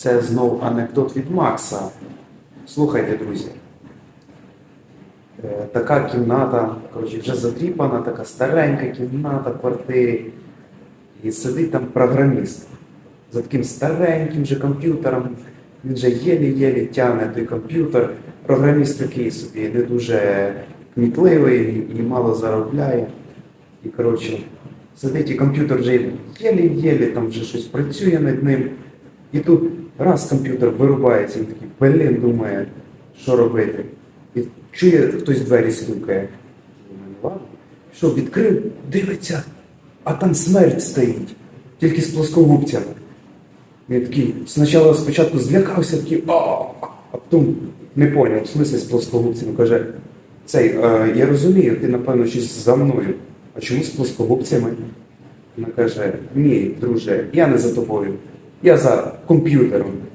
Це знов анекдот від Макса. Слухайте, друзі. Е, Така кімната, коротше, вже задріпана, така старенька кімната в квартирі. І сидить там програміст за таким стареньким же комп'ютером. Він же єлі-єлі тягне той комп'ютер. Програміст такий собі не дуже кмітливий і мало заробляє. І коротше, сидить і комп'ютер вже єлі-єлі там вже щось працює над ним. І тут раз комп'ютер вирубається, він такий, блін, думає, що робити. І чує, хтось двері стукає. «Ну, ладно. Що, відкрив, дивиться, а там смерть стоїть, тільки з плоскогубцями. Він такий, спочатку, спочатку злякався, такий, а, а потім не поняв, в смислі з плоскогубцями. Каже, цей, е, я розумію, ти, напевно, щось за мною. А чому з плоскогубцями? Вона каже, ні, друже, я не за тобою, я за комп'ютером.